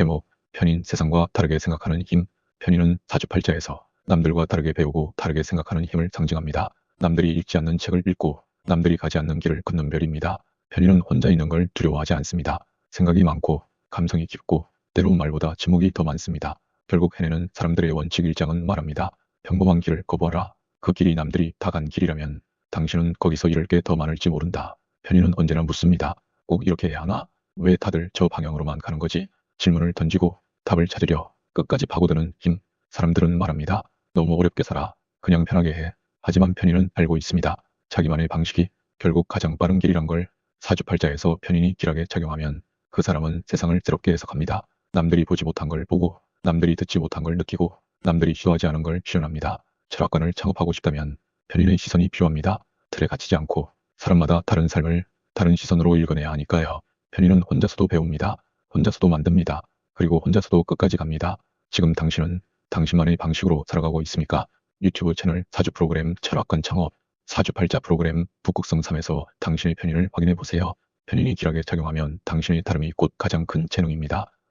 제목 편인 세상과 다르게 생각하는 힘 편인은 사주팔자에서 남들과 다르게 배우고 다르게 생각하는 힘을 상징합니다. 남들이 읽지 않는 책을 읽고 남들이 가지 않는 길을 걷는 별입니다. 편인은 혼자 있는 걸 두려워하지 않습니다. 생각이 많고 감성이 깊고 때로 말보다 지목이 더 많습니다. 결국 해내는 사람들의 원칙 일장은 말합니다. 평범한 길을 거부하라. 그 길이 남들이 다 간 길이라면 당신은 거기서 잃을 게 더 많을지 모른다. 편인은 언제나 묻습니다. 꼭 이렇게 해야 하나? 왜 다들 저 방향으로만 가는 거지? 질문을 던지고 답을 찾으려 끝까지 파고드는 힘. 사람들은 말합니다. 너무 어렵게 살아. 그냥 편하게 해. 하지만 편인은 알고 있습니다. 자기만의 방식이 결국 가장 빠른 길이란 걸 사주팔자에서 편인이 길하게 작용하면 그 사람은 세상을 새롭게 해석합니다. 남들이 보지 못한 걸 보고 남들이 듣지 못한 걸 느끼고 남들이 시도하지 않은 걸 실현합니다. 철학관을 창업하고 싶다면 편인의 시선이 필요합니다. 틀에 갇히지 않고 사람마다 다른 삶을 다른 시선으로 읽어내야 하니까요. 편인은 혼자서도 배웁니다. 혼자서도 만듭니다. 그리고 혼자서도 끝까지 갑니다. 지금 당신은 당신만의 방식으로 살아가고 있습니까? 유튜브 채널 사주 프로그램 철학관 창업 사주팔자 프로그램 북극성 3에서 당신의 편인을 확인해 보세요. 편인이 길하게 작용하면 당신의 다름이 곧 가장 큰 재능입니다.